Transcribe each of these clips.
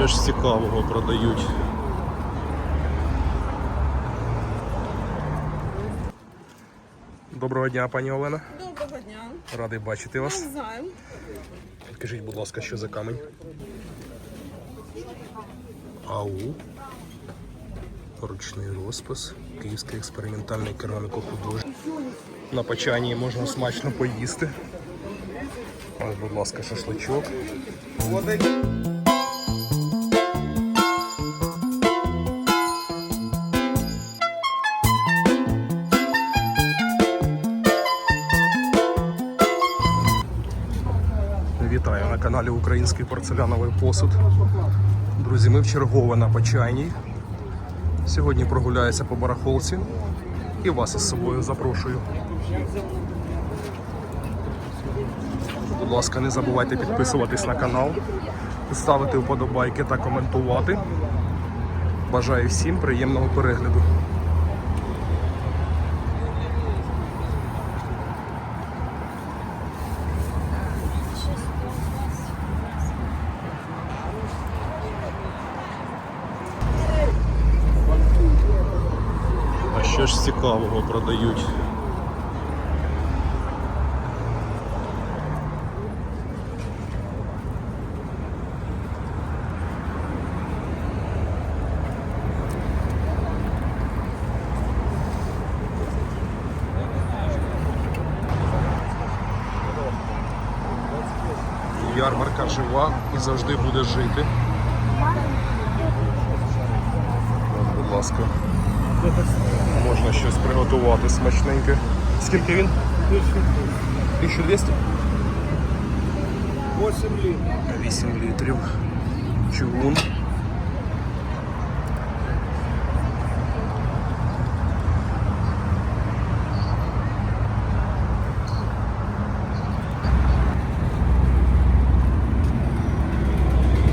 що ж цікавого продають? Доброго дня, пані Олена. Доброго дня. Радий бачити вас. Навзаєм. Скажіть, будь ласка, що за камінь? АУ. Ручний розпис. Київський експериментальний кераміко-художник. На Почані можна смачно поїсти. Ось, будь ласка, шашличок. Український порцеляновий посуд. Друзі, ми вчергове на Почайній. Сьогодні прогуляюся по барахолці і вас із собою запрошую. Будь ласка, не забувайте підписуватись на канал, ставити вподобайки та коментувати. Бажаю всім приємного перегляду. А що ж цікавого продають? Ярмарка жива і завжди буде жити. Будь ласка. Можна щось приготувати смачненьке. Скільки він? 1200? 8 літрів. 8 літрів. Чугун.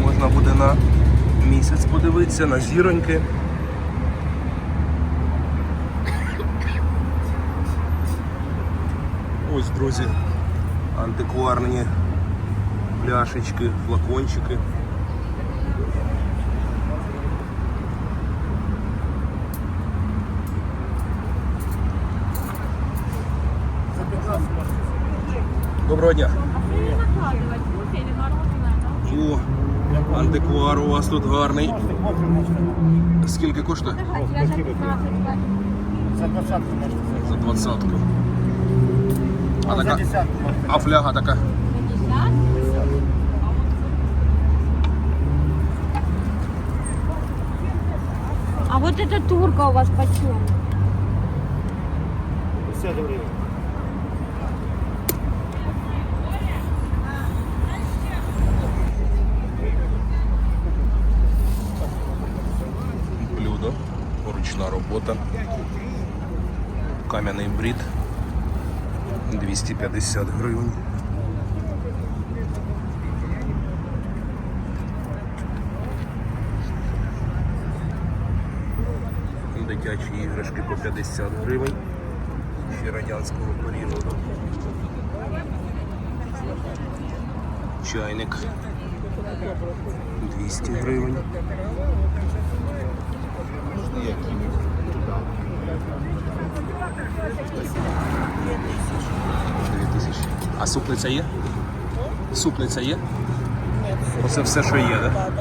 Можна буде на місяць подивитися, на зіроньки. Ось, друзі, антикварні пляшечки, флакончики. Доброго дня. О, антиквар у вас тут гарний. Скільки коштує? За двадцятку можна взяти. За двадцятку. А, така, десятку а фляга така? А вот эта турка у вас почем? 50 гривень. блюдо, ручна робота, кам'яний брід 250 гривень. Дитячі іграшки по 50 гривень. Ще радянського періоду. Чайник 200 гривень. 2000. А супниця є? Супниця є? Оце все, що є, так?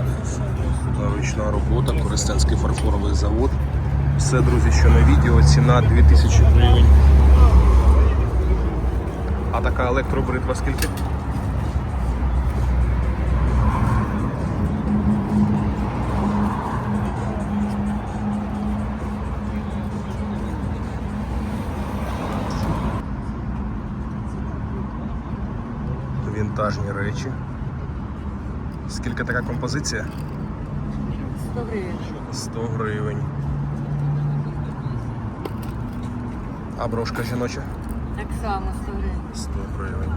Ручна робота, Користенський фарфоровий завод. Все, друзі, що на відео, ціна 2000 гривень. А така електробритва скільки? Вінтажні речі. Скільки така композиція? 100 гривен. 100 гривень. А брошка жіноча? Так само 100 гривен. 100 гривень.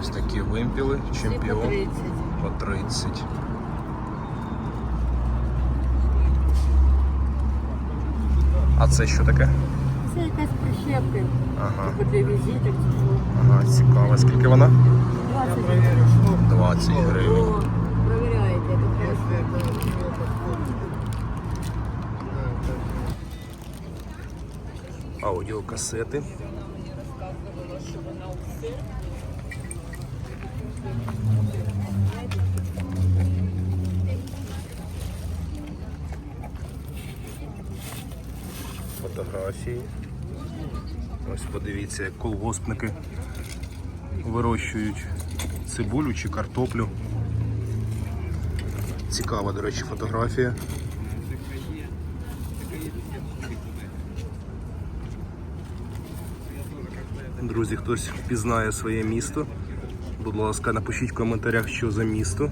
Ось такі вимпіли, Всі по чемпіон 30. по 30. А це що таке? Це якась прищепка. Ага, Типу для візиток. Ага, цікаво. Скільки вона? 20 гривень. Провіряєте, Аудіокасети. Фотографії. Ось подивіться, як колгоспники вирощують цибулю чи картоплю. Цікава, до речі, фотографія. Друзі, хтось впізнає своє місто. Будь ласка, напишіть в коментарях, що за місто.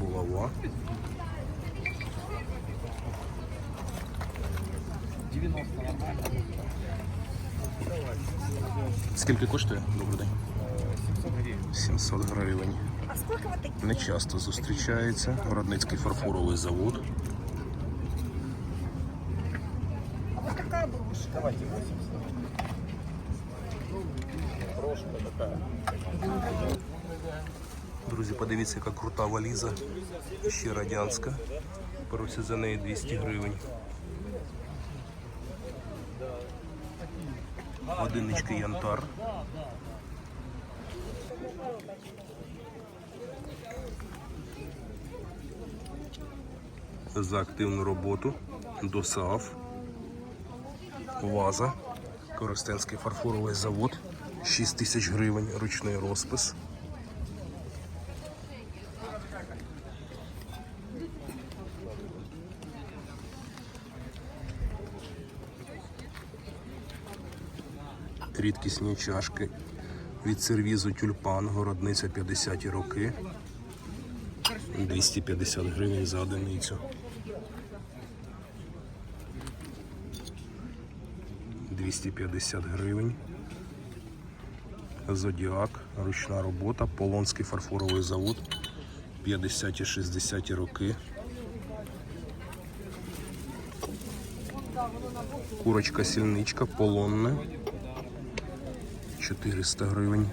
Булава. Скільки коштує? Добрий день. 700 гривень. А сколько вот таких? Не часто зустрічається. Городницький фарфоровий завод. А брошка. Давайте 80. Брошка такая. Друзі, подивіться, яка крута валіза. Ще радянська. Просять за неї 200 гривень. Годиннички янтар. За активну роботу до СААФ. Ваза. Коростенський фарфоровий завод. 6 тисяч гривень, ручний розпис. рідкісні чашки від сервізу тюльпан, городниця 50 роки. 250 гривень за одиницю. Двісті п'ятдесят гривень. Зодіак, ручна робота, Полонський фарфоровий завод, 50-60 роки. Курочка сільничка, полонне. 400 гривень.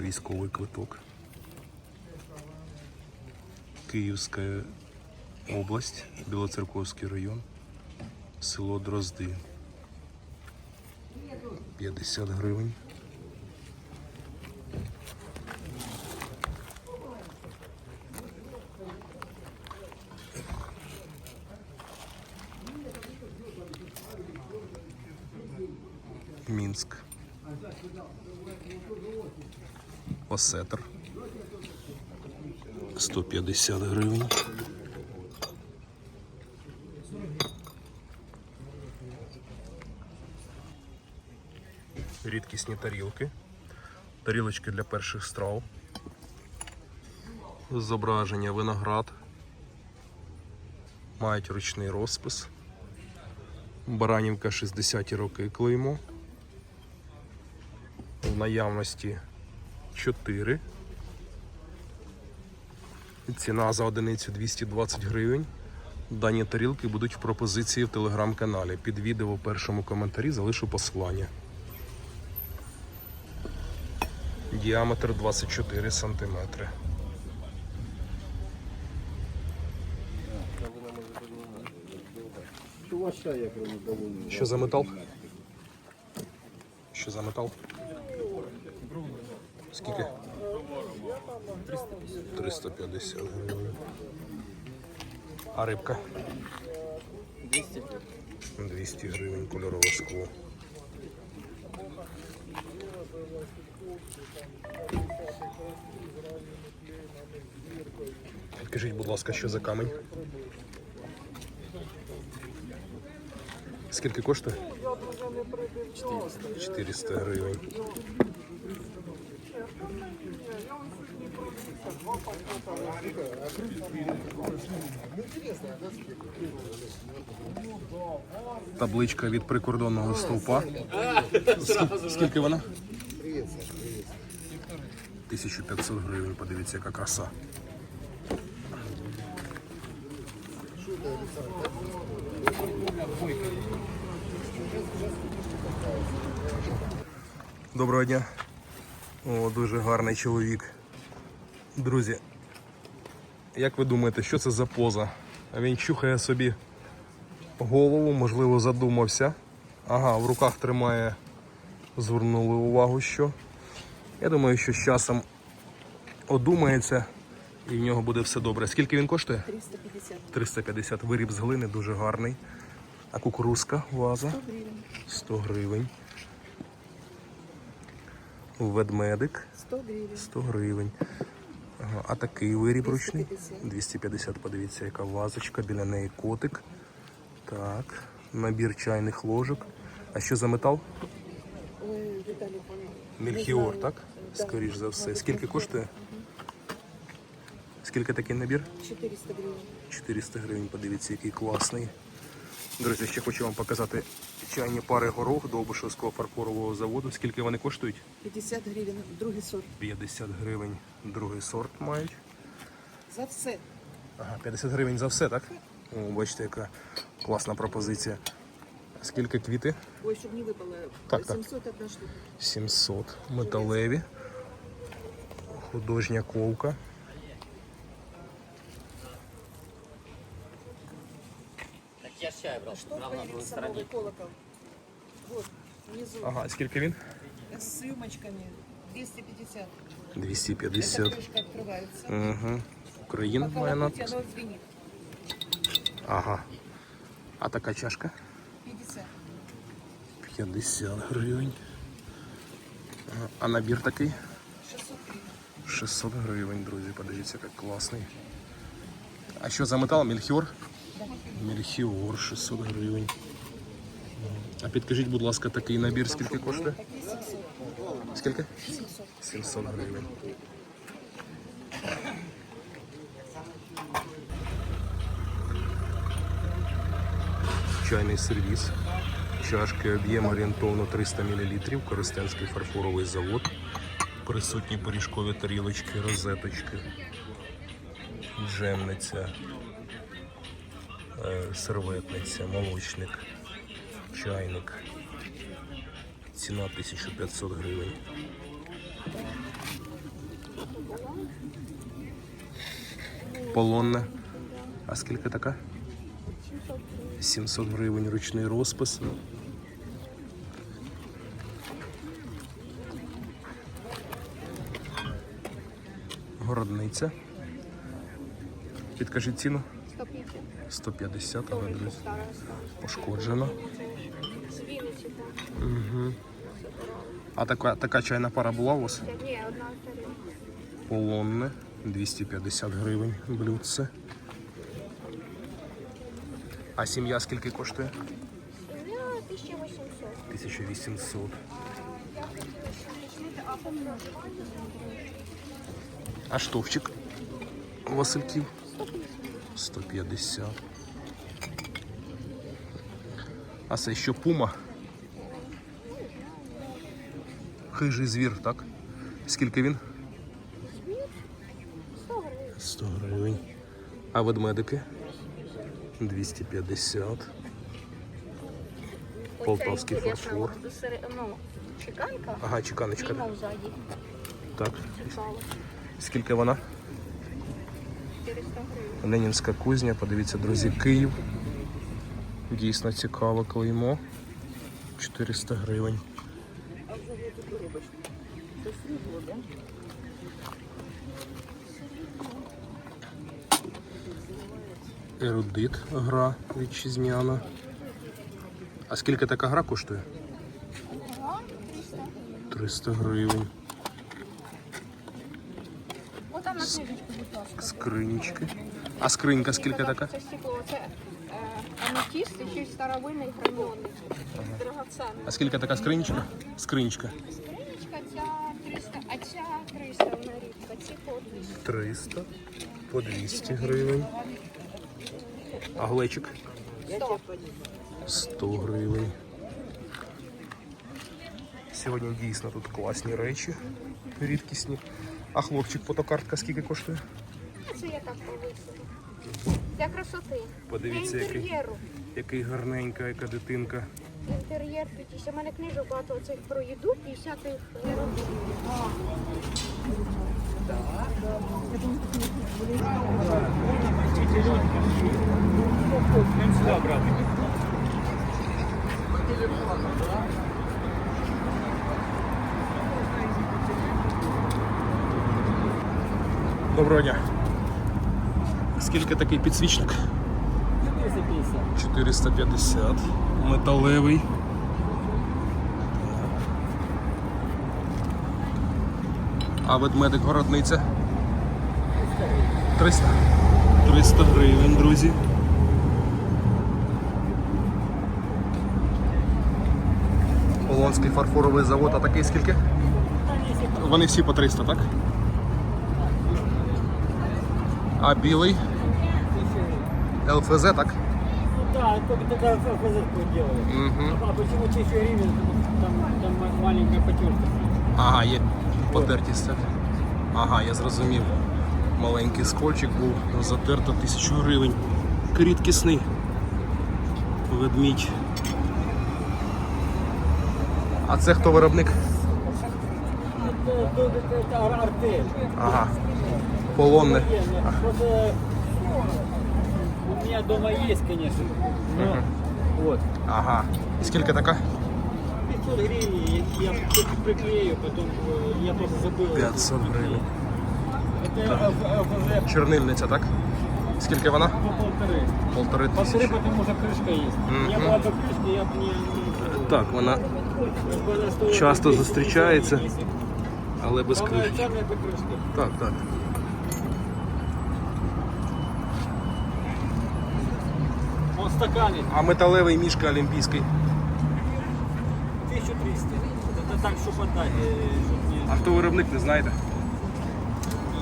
Військовий квиток. Київська область, Білоцерковський район, село Дрозди. 50 гривень. Мінськ. Осетр. 150 гривень. Рідкісні тарілки. Тарілочки для перших страв. Зображення виноград. Мають ручний розпис. Баранівка 60-ті роки клеймо. В наявності 4. Ціна за одиницю 220 гривень. Дані тарілки будуть в пропозиції в телеграм-каналі. Під відео в першому коментарі залишу посилання. Діаметр 24 сантиметри. Що за метал? Що за метал? Скільки? 350 гривень. А рибка? 200. 200 гривень кольорове скло. Підкажіть, будь ласка, що за камінь? Скільки коштує? 400. 400 гривень. Табличка від прикордонного стовпа. Скільки вона? 1500 гривень, подивіться, яка краса. Доброго дня. О, дуже гарний чоловік. Друзі, як ви думаєте, що це за поза? Він чухає собі голову, можливо, задумався. Ага, в руках тримає, звернули увагу, що. Я думаю, що з часом одумається і в нього буде все добре. Скільки він коштує? 350 350 виріб з глини, дуже гарний. А кукурузка ваза? гривен. 100 гривень. Ведмедик 100 гривен. 100 гривень. Ага, а такий виріб ручний? 250. 250, подивіться, яка вазочка, біля неї котик. Так, набір чайних ложок. А що за метал? Ой, Виталий, Мельхіор, так? Да. Скоріш за все. Скільки коштує? Скільки такий набір? 400 гривен. 400 гривень, подивіться, який класний. Друзі, ще хочу вам показати чайні пари горох Довбишевського фарфорового заводу. Скільки вони коштують? 50 гривен, другий сорт. 50 гривень другий сорт мають. За все. Ага, 50 гривень за все, так? О, бачите, яка класна пропозиція. Скільки квіти? Ой, щоб не випало. Так, так. 700 одна штука. 700. Металеві. Художня ковка. Так я ж чай брал. Что Брал на другой появился новый стороне. колокол? Вот, внизу. Ага, скільки він? С рюмочками. 250. 250. Эта крышка открывается. Угу. Україна Пока має лопнете, надпис. оно звенит. Ага. А така чашка? 50. 50 гривень. Ага. А набір такий? 600 гривен. 600 гривень, друзі, подивіться, як класний. А що за метал? Мельхіор? Мельхіор 600 гривень. А підкажіть, будь ласка, такий набір скільки коштує? Такие 700. Скільки? 700. 700 гривень. Чайний сервіс. Чашки об'єм орієнтовно 300 мл. Коростенський фарфоровий завод. Присутні пиріжкові тарілочки, розеточки, джемниця, е, серветниця, молочник, чайник. Ціна 1500 гривень. Полонна. А скільки така? 700 гривень ручний розпис. Городниця. Підкажіть ціну. 150. 150, але друзі, Вінниці там. А така, така чайна пара була у вас? Ні, одна. Полонне 250 гривень блюдце. А сім'я скільки коштує? Сім'я 1800. 1800. А штовчик Васильків? 150. А це що пума? Хижий звір, так? Скільки він? 100 гривень. 100 гривень. А ведмедики? 250. Полтавський фарфор. Ну, чеканка. Ага, чеканочка. Так. Цікаво. Скільки вона? 400 гривень. Ленінська кузня, подивіться, друзі, Київ. Дійсно цікаве клеймо. 400 гривень. Ерудит гра вітчизняна. А скільки така гра коштує? 300 гривень. От там на книжечку, будь ласка. Скринічки. А скринька скільки така? Це стекло, це аметист, і ще старовинний. Драгоценний. А скільки така скринічка? Скринічка. Скринечка ця 300, а ця 300 на рідка, ці по 200. 300 по 200 гривень. А глечик? 100. 100 гривень. Сьогодні дійсно тут класні речі, рідкісні. А хлопчик фотокартка скільки коштує? Це я так повисила. Для красоти. Подивіться, Для який. інтер'єру. Який гарненька, яка дитинка. інтер'єр, тут у мене книжок багато цих про їду і всяких робіт. Доброго дня. Скільки такий підсвічник? 450. Металевий. А ведмедик городниця? 300. 300 гривень, друзі. Полонський фарфоровий завод, а такий скільки? Вони всі по 300, так? А білий? ЛФЗ, так? Да, только тогда фазерку делают. Угу. А почему 1000 гривен? Там, там ма- маленькая потертость. Ага, є потертість. так. Ага, я зрозумів. Маленький скольчик був затерто тисячу гривень. Рідкісний ведмідь. А це хто виробник? Это, это, это ар- артель. Ага. Полонне. Не, не, Просто у меня дома есть, конечно. Но, вот. Ага. І скільки така? 500 гривен я, я при- приклею, потом э, я просто забыл. 500 гривень. Это ЛФЗ Чернильниця, так? Скільки вона? по полторы. Полтори Полторы, тисячі. потому что крышка есть. У меня Мгм. была бы крышка, я бы не... Так, вона как бы она стоила Часто 200 зустрічається. если- але без Самая кришки. черная это крышка. Так, так. Он стаканы. А металевий мішка олімпійський. 1300. Это так, чтобы отдать, э, чтоб не... А хто виробник, не знаєте?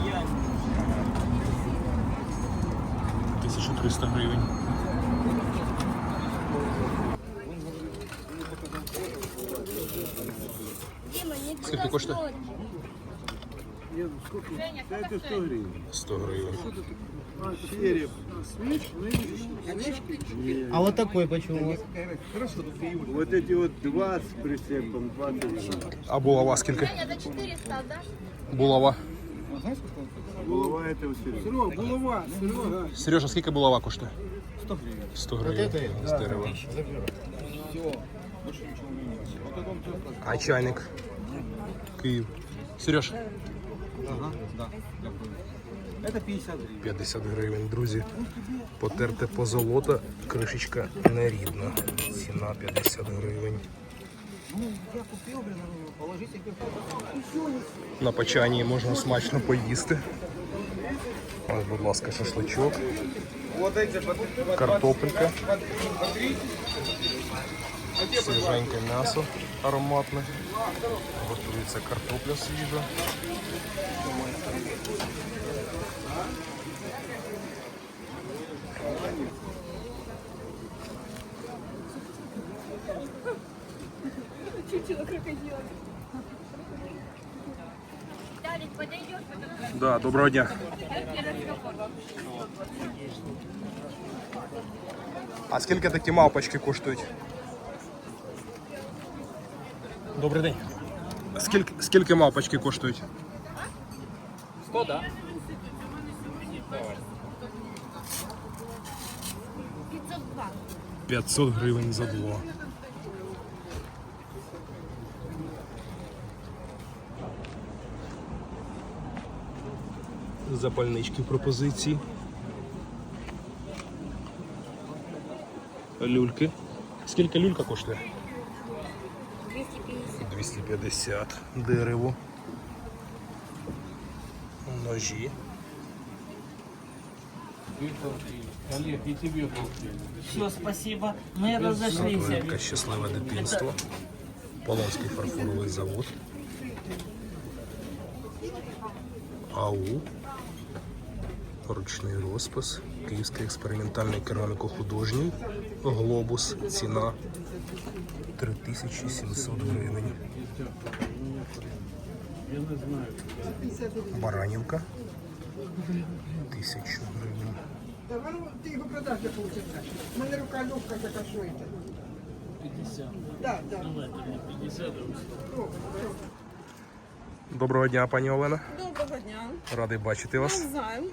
Я... 1300 гривень. Скільки коштує? 100 гривень. А вот такой почему? у вас? Вот эти вот два с прицепом, 20 А булава скільки? Женя, за 400 дашь? Булава. Голова это у Сереги. Сережа, скільки булава коштує? 100 гривень. 100 гривень. з дерева. А чайник? Київ. Сереж? Это 50 гривен. 50 гривень, друзі. Потерте позолота, кришечка нерідна. Ціна 50 гривень. На печанні можна смачно поїсти. Ось, будь ласка, шашличок. Картопелька. Свіженьке м'ясо ароматне. Готується картопля свіжа. Чучело крокодила. Далее подойдешь, потом Да, доброго дня. А скільки такі мавпочки коштують? Добрий день. Скільки, скільки мавпочки коштують? 100, да? 502. 500 гривень за два. Запальнички в пропозиції. Люльки. Скільки люлька коштує? 250. 250. Дерево. Ножі. Все, спасибо. Разошлись. Велике щасливе дитинство. Полонський фарфоровий завод. АУ. Ручний розпис. Київський експериментальний кераміко-художній. Глобус. Ціна 3700 гривень. Баранівка. 1000 гривень. Воно ти його продаж не получиться. У мене рука легка, така що це. 50. Да, да. Давайте мне 50. Доброго дня, пані Олена. Доброго дня. Радий бачити вас. Навзаєм.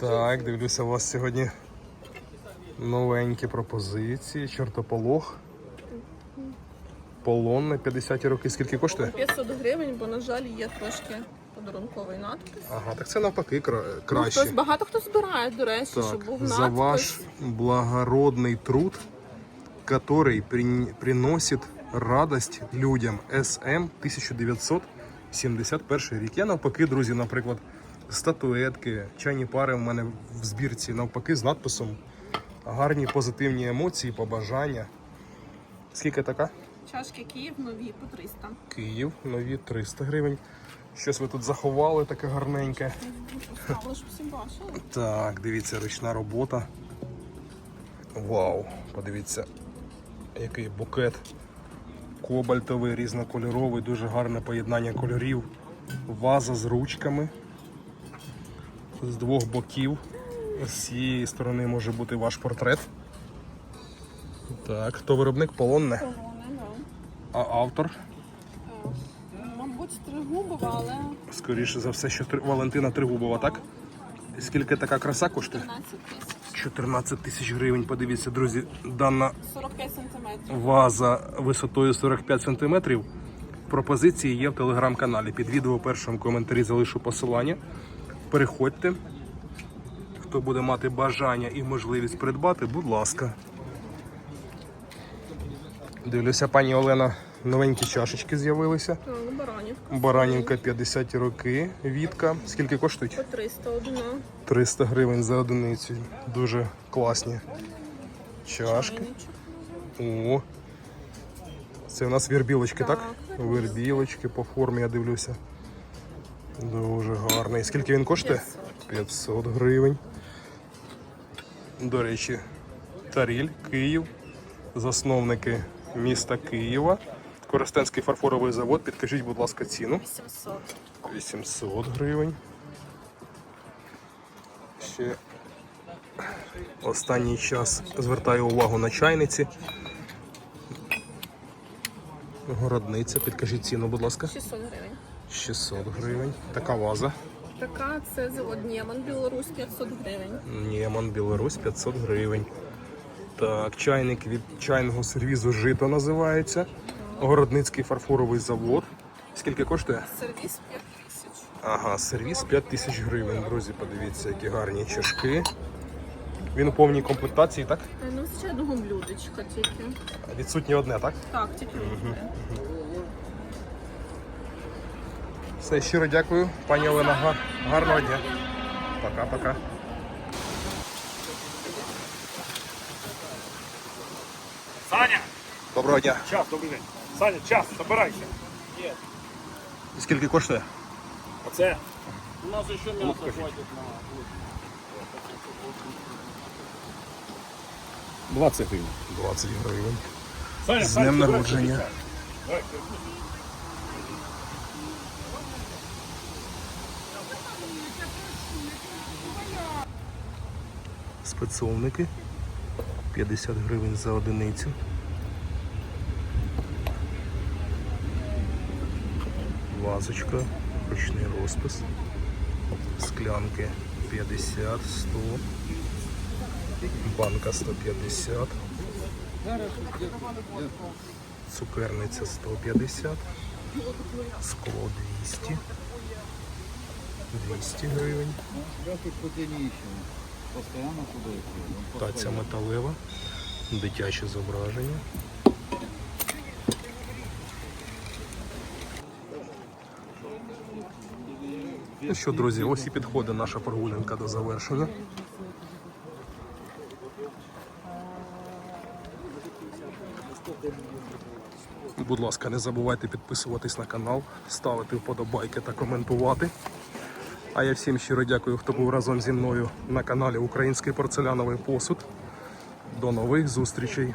Так, дивлюся, у вас сьогодні новенькі пропозиції. Чортополох. Полон на 50 роки. Скільки коштує? 500 гривень, бо, на жаль, є трошки подарунковий надпис. Ага, так це навпаки кра- Ну, краще. хтось, багато хто збирає, до речі, щоб Так, був за ваш благородный труд, который прин- приносит радость людям. СМ 1971 рік. Я навпаки, друзі, наприклад, статуетки, чайні пари в мене в збірці, навпаки, з надписом гарні позитивні емоції, побажання. Скільки така? Чашки Київ нові по 300. Київ, нові 300 гривень. Щось ви тут заховали таке гарненьке. Ставила, щоб всі бачили. Так, дивіться, ручна робота. Вау, подивіться, який букет. Кобальтовий, різнокольоровий, дуже гарне поєднання кольорів. Ваза з ручками. З двох боків. З цієї сторони може бути ваш портрет. Так, хто виробник полонне. А автор, Мабуть, Тригубова, але скоріше за все, що Три- Валентина Тригубова, так? Скільки така краса коштує? 15 тисяч. 14 тисяч гривень. Подивіться, друзі, дана 45 сантиметрів. ваза висотою 45 см. Пропозиції є в телеграм-каналі. Під відео першому коментарі залишу посилання. Переходьте. Хто буде мати бажання і можливість придбати, будь ласка. Дивлюся, пані Олена, новенькі чашечки з'явилися. Так, баранівка. Баранівка 50 роки. Вітка. Скільки коштують? По 300 одна. 300 гривень за одиницю. Дуже класні чашки. О. Це у нас вербілочки, так? Так, Вербілочки по формі, я дивлюся. Дуже гарний. Скільки він коштує? 500 гривень. До речі, Таріль, Київ. Засновники міста Києва. Коростенський фарфоровий завод. Підкажіть, будь ласка, ціну. 700. 800 гривень. Ще останній час звертаю увагу на чайниці. Городниця, підкажіть ціну, будь ласка. 600 гривень. 600 гривень. Така ваза. Така це завод Нєман, Білорусь 500 гривень. Нєман, Білорусь 500 гривень. Так, чайник від чайного сервізу Жито називається. Городницький фарфоровий завод. Скільки коштує? Сервіс 5 тисяч. Ага, сервіс 5 тисяч гривень. Друзі, подивіться, які гарні чашки. Він у повній комплектації, так? Е, Ну, ще одного блюдечка тільки. Відсутнє одне, так? Так, тільки одне. Все, щиро дякую, пані Олена. Гарного дня. Пока-пока. Доброго дня. час, добрий день. Саня, час, забирайся. І скільки коштує? Оце У нас еще мясо хватит на... 20 гривень. 20 гривень. Саня, З днем народження. Давай, Спецовники. 50 гривень за одиницю. Вазочка, ручний розпис. Склянки 50, 100. Банка 150. Цукерниця 150. Скло 200. 200 гривень. Я тут поки не ищем. Постоянно туда идти. Таця металева, дитяче зображення. Ну що, друзі, ось і підходить наша прогулянка до завершення. Будь ласка, не забувайте підписуватись на канал, ставити вподобайки та коментувати. А я всім щиро дякую, хто був разом зі мною на каналі Український порцеляновий посуд. До нових зустрічей!